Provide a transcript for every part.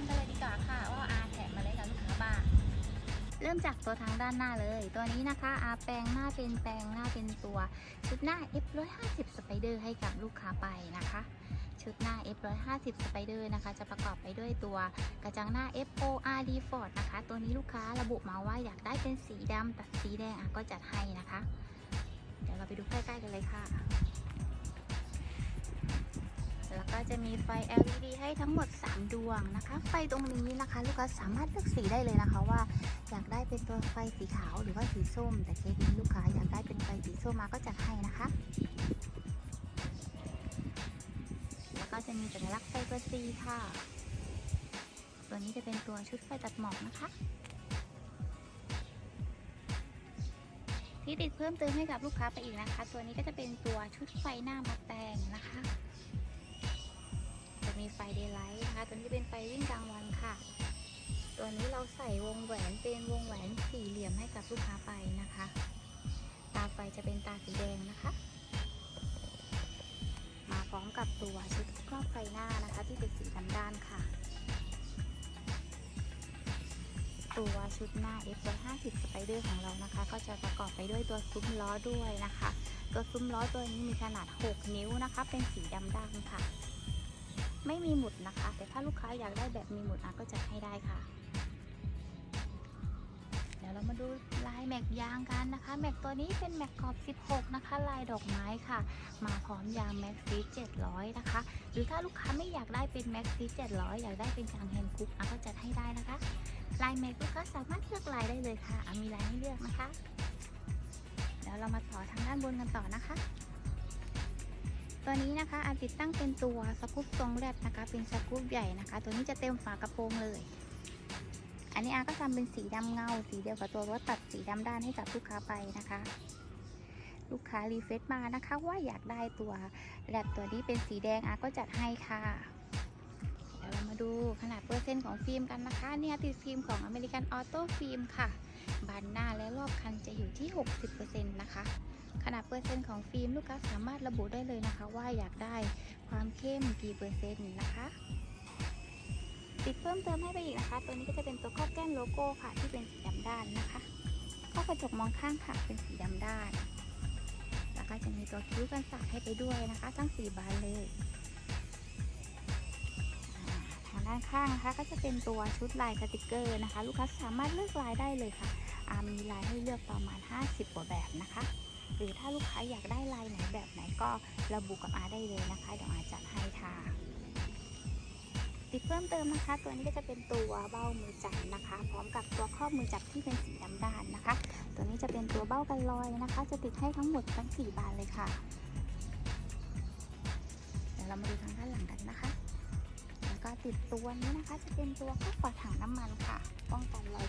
กันไปเลยดีกว่าค่ะว่าอาแถมมาเลยกับลูกค้าบ้างเริ่มจากตัวทางด้านหน้าเลย ตัวนี้นะคะอาแปลงหน้าเป็นแปลงหน้าเป็นตัว ชุดหน้า F150 Spider ให้กับลูกค้าไปนะคะ ชุดหน้า F150 Spider นะคะ จะประกอบไปด้วยตัวกระจังหน้า FORD Ford นะคะ ตัวนี้ลูกค้าระบุมาว่าอยากได้เป็นสีดำตัดสีแดงก็จัดให้นะคะ เดี๋ยวเราไปดูใกล้ๆกันเลยค่ะ จะมีไฟ LED ให้ทั้งหมด 3 ดวงนะคะ ไฟตรงนี้นะคะ ลูกค้าสามารถเลือกสีได้เลยนะคะว่า อยากได้เป็นตัวไฟสีขาวหรือว่าสีส้ม แต่เคสนี้ลูกค้าอยากได้เป็นไฟสีส้มมาก็จัดให้นะคะ แล้วก็จะมีสัญลักษณ์ไฟตัว C ค่ะ ตัวนี้จะเป็นตัวชุดไฟตัดหมอกนะคะที่ติดเพิ่มเติมให้กับลูกค้าไปอีกนะคะ ตัวนี้ก็จะเป็นตัวชุดไฟหน้ามาแต่งนะคะ มีไฟเดย์ไลท์นะคะ ตัวนี้จะเป็นไฟวิ่งกลางวันค่ะ ตัวนี้เราใส่วงแหวนเป็นวงแหวนสี่เหลี่ยมให้กับลูกค้าไปนะคะ ตาไฟจะเป็นตาสีแดงนะคะ มาพร้อมกับตัวชุดครอบไฟหน้านะคะ ที่เป็นสีดำด้านค่ะ ตัวชุดหน้า F150 Spider ของเรานะคะ ก็จะประกอบไปด้วยตัวซุ้มล้อด้วยนะคะ ตัวซุ้มล้อตัวนี้มีขนาด 6 นิ้วนะคะ เป็นสีดำด้านค่ะ ไม่มีหมุดนะคะ แต่ถ้าลูกค้าอยากได้แบบมีหมุดอาก็จัดให้ได้ค่ะ เดี๋ยวเรามาดูลายแม็กยางกันนะคะ แม็กตัวนี้เป็นแม็กขอบ 16 นะคะ ลายดอกไม้ค่ะ มาพร้อมยางแม็กซี700 นะคะ หรือถ้าลูกค้าไม่อยากได้เป็นแม็กซี700 อยากได้เป็นยางแฮนด์คุกอาก็จัดให้ได้นะคะ ลายแม็กลูกค้าสามารถเลือกลายได้เลยค่ะมีลายให้เลือกนะคะ เดี๋ยวเรามาต่อทางด้านบนกันต่อนะคะ ตัวนี้นะคะอาติดตั้งเป็นตัวสกู๊ปทรงแรดนะคะ เป็นสกู๊ปใหญ่นะคะ ตัวนี้จะเต็มฝากระโปรงเลย อันนี้อาก็ทำเป็นสีดำเงา สีเดียวกับตัวรถตัดสีดำด้านให้กับลูกค้าไปนะคะ ลูกค้ารีเฟซมานะคะ ว่าอยากได้ตัวแรดตัวนี้เป็นสีแดงอาก็จัดให้ค่ะเดี๋ยวเรามาดูขนาดเปอร์เซ็นต์ของฟิล์มกันนะคะ เนี่ยติดฟิล์มของอเมริกันออโต้ฟิล์มค่ะบานหน้าและรอบคันจะอยู่ที่ 60%นะคะ ขนาดเปอร์เซ็นต์ของฟิล์มลูกค้าสามารถระบุได้เลยนะคะ ว่าอยากได้ความเข้มกี่เปอร์เซ็นต์นะคะติดเพิ่มเติมให้ไปอีกนะคะ ตัวนี้ก็จะเป็นตัวครอบแก้มโลโก้ค่ะ ที่เป็นสีดำด้านนะคะข้อกระจกมองข้างค่ะเป็นสีดำด้านแล้วก็จะมีตัวคิ้วกันสาดให้ไปด้วยนะคะ ทั้งสี่บานเลยทางด้านข้างนะคะ ก็จะเป็นตัวชุดลายสติกเกอร์นะคะ ลูกค้าสามารถเลือกลายได้เลยค่ะมีลายให้เลือกประมาณ 50กว่าแบบนะคะ หรือถ้าลูกค้าอยากได้ลายไหนแบบไหนก็ระบุกับอาได้เลยนะคะเดี๋ยวอาจัดให้ค่ะติดเพิ่มเติมนะคะ ตัวนี้ก็จะเป็นตัวเบ้ามือจับนะคะ พร้อมกับตัวครอบมือจับที่เป็นสีดำด้านนะคะ ตัวนี้จะเป็นตัวเบ้ากันลอยนะคะ จะติดให้ทั้งหมดทั้ง4บานเลยค่ะเดี๋ยวเรามาดูทางด้านหลังกันนะคะ แล้วก็ติดตัวนี้นะคะ จะเป็นตัวครอฝาถังน้ำมันค่ะ ป้องกันรอย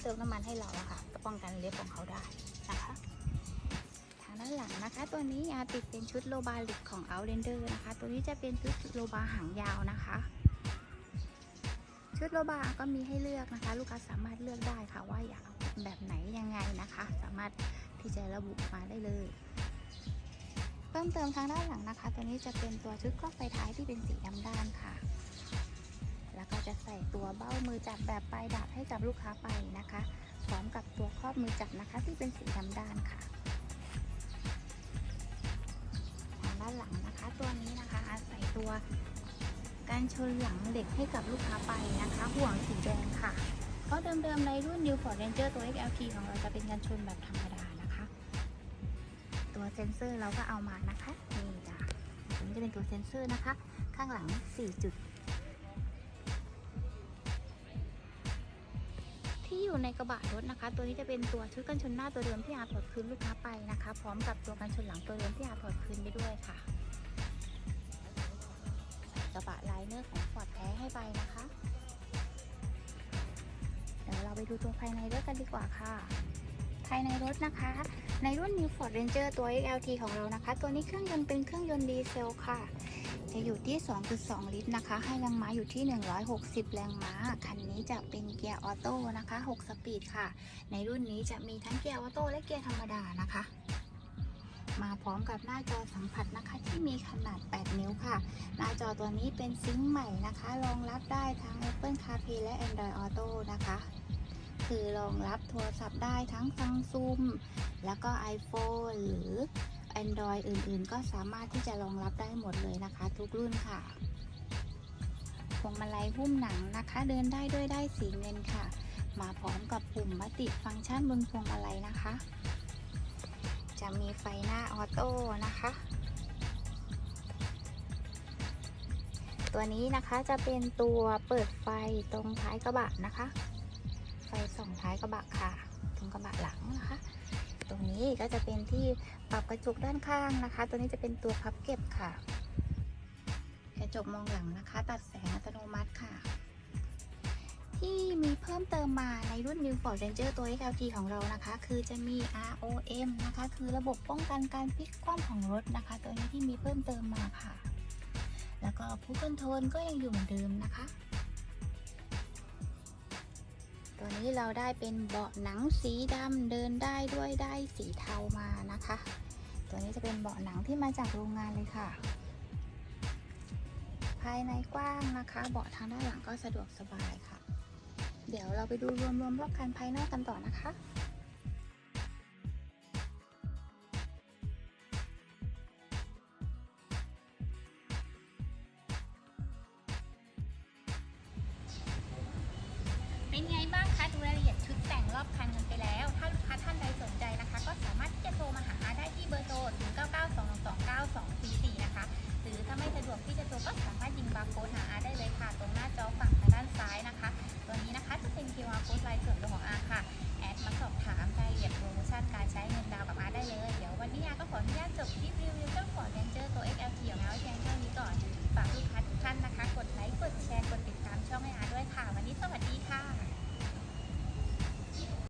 เปิดที่เติมน้ำมันให้เราอะค่ะก็ป้องกันเล็บของเขาได้นะคะทางด้านหลังนะคะ ตัวนี้อาติดเป็นชุดโลบาลิกของ Outlander นะคะ ตัวนี้จะเป็นชุดโลบาหางยาวนะคะ ชุดโลบาก็มีให้เลือกนะคะ ลูกค้าสามารถเลือกได้ค่ะว่าอยากแบบไหนยังไงนะคะ สามารถที่จะระบุมาได้เลยเพิ่มเติมทางด้านหลังนะคะ ตัวนี้จะเป็นตัวชุดครอบไฟท้ายที่เป็นสีดำด้านค่ะ แล้วก็จะใส่ตัวเบ้ามือจับแบบปลายดาบให้กับลูกค้าไปนะคะ พร้อมกับตัวครอบมือจับนะคะที่เป็นสีดำด้านค่ะทางด้านหลังนะคะตัวนี้นะคะอาศัยตัวการชนหลังเหล็กให้กับลูกค้าไปนะคะห่วงสีแดงค่ะเพราะเดิมๆในรุ่น New Ford Ranger ตัว XLT ของเราจะเป็นการชนแบบธรรมดานะคะ ตัวเซนเซอร์เราก็เอามานะคะนี่จ้ะตัวนี้จะเป็นตัวเซนเซอร์นะคะ ข้างหลัง4จุด ที่อยู่ในกระบะรถนะคะ ตัวนี้จะเป็นตัวชุดกันชนหน้าตัวเดิมที่อาถอดคืนลูกค้าไปนะคะ พร้อมกับตัวกันชนหลังตัวเดิมที่อาถอดคืนไปด้วยค่ะกระบะไลเนอร์ของฟอร์ดแท้ให้ไปนะคะ เดี๋ยวเราไปดูตัวภายในรถกันดีกว่าค่ะ ภายในรถนะคะ ในรุ่น New Ford Ranger ตัว XLT ของเรานะคะ ตัวนี้เครื่องยนต์เป็นเครื่องยนต์ดีเซลค่ะ จะอยู่ที่ 2.2 ลิตรนะคะ ให้แรงม้าอยู่ที่ 160 แรงม้า คันนี้จะเป็นเกียร์ออโต้นะคะ 6 สปีดค่ะ ในรุ่นนี้จะมีทั้งเกียร์ออโต้และเกียร์ธรรมดานะคะ มาพร้อมกับหน้าจอสัมผัสนะคะ ที่มีขนาด 8 นิ้วค่ะ หน้าจอตัวนี้เป็นซิงค์ใหม่นะคะ รองรับได้ทั้ง Apple CarPlay และ Android Auto นะคะ คือรองรับโทรศัพท์ได้ทั้ง Samsung แล้วก็ iPhone หรือ Android อื่นๆ ก็สามารถที่จะรองรับได้หมดเลยนะคะ ทุกรุ่นค่ะพวงมาลัยหุ้มหนังนะคะ เดินได้ด้วยได้สีเงินค่ะ มาพร้อมกับปุ่มมัติฟังก์ชันบนพวงมาลัยนะคะ จะมีไฟหน้าออโต้นะคะ ตัวนี้นะคะจะเป็นตัวเปิดไฟตรงท้ายกระบะนะคะ ไฟส่องท้ายกระบะค่ะ ตรงกระบะหลังนะคะ ตรงนี้ก็จะเป็นที่ปรับกระจกด้านข้างนะคะ ตัวนี้จะเป็นตัวพับเก็บค่ะ กระจกมองหลังนะคะ ตัดแสงอัตโนมัติค่ะ ที่มีเพิ่มเติมมาในรุ่น New Ford Ranger ตัว XLT ของเรานะคะ คือจะมี ROM นะคะ คือระบบป้องกันการพลิกคว่ำของรถนะคะ ตัวนี้ที่มีเพิ่มเติมมาค่ะ แล้วก็ผู้คอนโทรลก็ยังอยู่เหมือนเดิมนะคะ ตัวนี้เราได้เป็นเบาะหนังสีดำเดินได้ด้วยได้สีเทามานะคะ ตัวนี้จะเป็นเบาะหนังที่มาจากโรงงานเลยค่ะ ภายในกว้างนะคะ เบาะทางด้านหลังก็สะดวกสบายค่ะ เดี๋ยวเราไปดูรวมๆรอบคันภายนอกกันต่อนะคะ แต่งรอบคันกันไปแล้ว ถ้าลูกค้าท่านใดสน